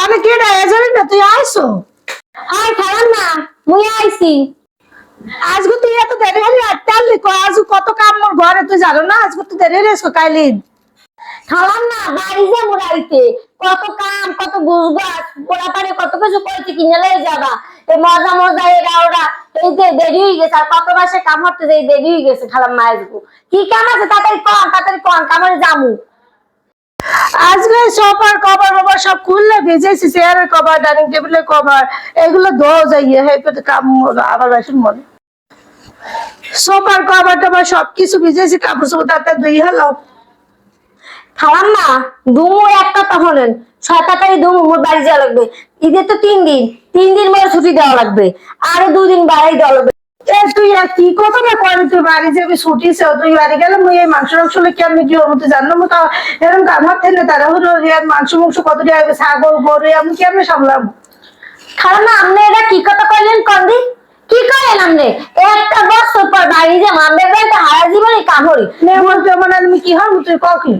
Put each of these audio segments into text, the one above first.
আমি কে ডায়া না তুই আয় খালাম না মুই আইছি। আজকে তুই এত দেরি হলি আটটা আজ কত কাম মোর ঘরে তুই জানো না আজকে তুই দেরি খালাম না বাড়ি যে মুরাইতে কত কাম কত গুজগাছ পোড়া পারে কত কিছু করেছি কিনে লয়ে যাবা। এই মজা মজা এরা ওরা এই যে দেরি হয়ে গেছে আর কত মাসে কাম হতে যে দেরি হয়ে গেছে খালাম মায়ের কি কাম আছে তাড়াতাড়ি তাড়াতাড়ি জামু। আজকে সোফার কভার বাবা সব খুললে চেয়ারের কভার ডাইনিং টেবিলের কভার এগুলো ধোয়া যাইয়ে কাম আবার বাসন মনে সোফার কভার টভার ভিজেছি কাপড় চোপড় তাতে হলো। খালাম না দুমু একটা তখনেন ছয় তাড়াতাড়ি দুমু, মোর বাড়ি যাওয়া লাগবে। ঈদের তো তিন দিন তিন দিন পরে ছুটি দেওয়া লাগবে, আরও দুদিন বাড়াই দেওয়া লাগবে। তুই আর কি তুই বাড়ি যাবি ছুটি তুই বাড়ি গেলে মুই এই মাংস মাংস কেমনি কি হব জানো মতো এরকম কামার থেকে তারা হলো মাংস মাংস কত হবে ছাগল গরু আমি কেমনি সামলাম আপনি এটা কি কথা কইলেন কন্দি? কি আপনি একটা বছর পর বাড়ি যে মামদের বাড়িতে হারা জীবনে কামড়ি। মেহমান যেমন আমি কি হব? তুই ককি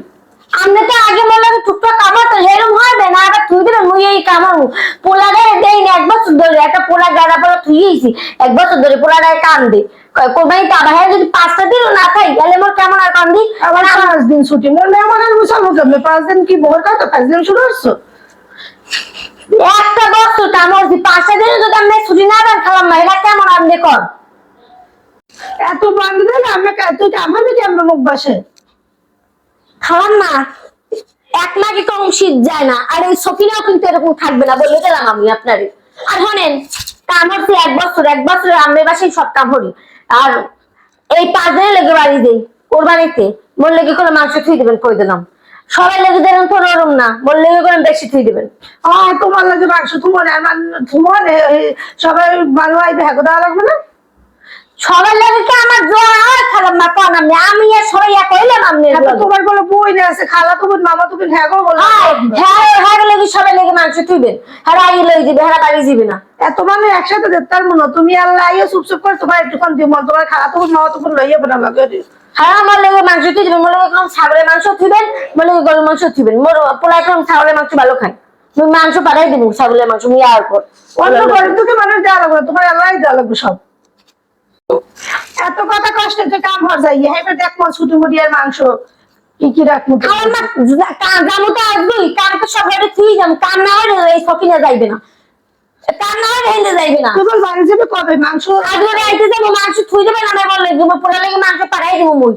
আপনি তো আগে বললেন টুকটাক কামড় তো এরকম হবে না আবার তুই দিবেন মুই এই কামড় পোলারে দেই না এক বছর ধরে একটা পোলা গাড়া পোলা থুইয়েছি এক বছর ধরে পোলাটায় কান্দে। কোরবানি তো আবার যদি পাঁচটা দিন না খাই তাহলে মোর কেমন আর কান্দি? আবার পাঁচ দিন ছুটি মোর মেহমান আমি বুঝাবো কেমনি? পাঁচ দিন কি ভোর কথা পাঁচ দিন শুরু হচ্ছো একটা বছর কামড়ছি পাঁচটা দিনে যদি আপনি ছুটি না দেন খালাম না এটা কেমন আপনি কর? এত বান্ধব দেন আমি তুই আমাদের কেমন মুখ বাসে। খালাম না। এক নাকি কম শীত যায় না। আর এই সকিনাও কিন্তু এরকম থাকবে না বলে গেলাম আমি আপনারে। আর শোনেন কামড়ছি এক বছর এক বছর আমরা বাসায় সব কামড়ি আর এই পাঁচ দিনে লেগে বাড়ি দেই, কোরবানিতে। মোর লেগে করে মাংস থুই দেবেন, কই দিলাম। সবাই লেগে দেবেন তো ওরম না, মোর লেগে করে বেশি থুই দেবেন। হ্যাঁ তোমার লাগে মাংস তোমার তোমার সবাই ভালো আইবে হ্যাঁ লাগবে না? সবাই লেগে কি আমার জ্বর আর খারাপ না কোন আমি আমি আর হইলাম আপনি তারপর তোমার বলে বই না আছে খালা তো বোন মামা তো বোন হ্যাঁ গো বলে। হ্যাঁ হ্যাঁ লেগে সবাই লেগে মাংস থুইবেন। হ্যাঁ আগে লই দিবে হ্যাঁ বাড়ি যাবে না। এত মানে একসাথে দেখতাম মনে তুমি আল্লাহ আইয়ে চুপ চুপ করে তোমার একটুখান দিব তোমার খালা তো বোন মামা তো বোন লইয়ে বোন আমাকে হ্যাঁ আমার লেগে মাংস তুই দিবেন লেগে কম ছাগলের মাংস থিবেন লেগে গরুর মাংস থিবেন মোর পোলাই কম ছাগলের মাংস ভালো খাই তুমি মাংস পাঠাই দিব ছাগলের মাংস নিয়ে আর পর অন্য গরিব দুঃখী মানুষ দেওয়া লাগবে তোমার আল্লাহ দেওয়া লাগবে সব। এত কথা কষ্ট যে কাম হয়ে হ্যাঁ দেখ মন ছুটি মুড়ি আর মাংস কি কি রাখব আমার মা কান জামু তো আসবি কান তো সব তুই যাম কান না হলে এই সকিনে যাইবে না। কান না হলে হেঁটে যাইবে না। বাড়ি যাবে কবে? মাংস? আজকে আইতে যাব মাংস থুই দেবেন আমার বললে তোমার পোলা লেগে মাংস পাঠাই দিব মুই।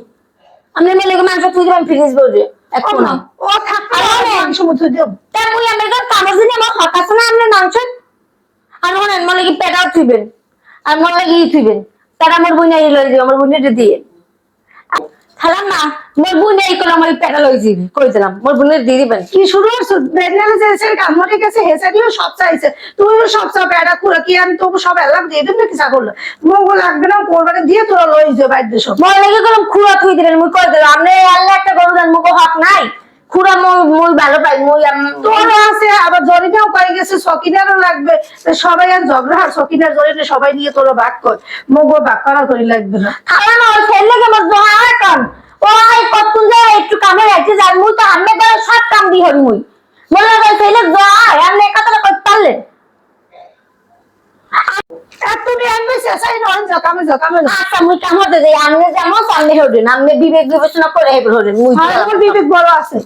লেগে মাংস থুই দেবেন ফ্রিজ বলবে এখন ও থাকতে মাংস মুথে দেব তা মুই আমি তো দিনে আমার হক না আপনার মাংস আর মনে মনে কি পেটাও থুইবেন। আর মনে লাগে ই থুইবেন। তারা আমার বুনে এই লই আমার বুনে দিয়ে। খালাম না মোর বুনে এই করে আমার পেটা লই দিবি কই দিলাম মোর বুনে দিয়ে দিবেন। কি শুরু হচ্ছে বেদনালে যে সে কাম হয়ে গেছে হেসারিও সব চাইছে। তুমিও সব চাও বেড়া কুড়া কি আমি তো সব এলাম দিয়ে দেব নাকি ছাগল? মঙ্গল লাগবে না কোরবানি দিয়ে তোরা লই যে বাইরে সব। মোর লেগে করলাম খুঁড়া থুই দিবেন মুই কই দিলাম আপনি আল্লাহ একটা গরু দেন মুখ হক নাই। খুঁড়া মই মই ভালো পাই মই তোরও তোর আছে আবার জরিনাও পাই গেছে সকিনারও লাগবে। সবাই আর ঝগড়া আর সকিনার জরিনে সবাই নিয়ে তোরা ভাগ কর। মঙ্গল ভাগ করা করি লাগবে না। খাওয়া না ফেললে কে মোর কান। ও আই কতক্ষণ যায় একটু কামে রাখছিস আর মুই তো আমনে দ্বারা সব কাম দি হরি মুই। বলে ওই ফেলে জহা আমনে কথাটা করতে পারলেন বিবেক বিবেচনা করে মুই বিবেক বড় আছে।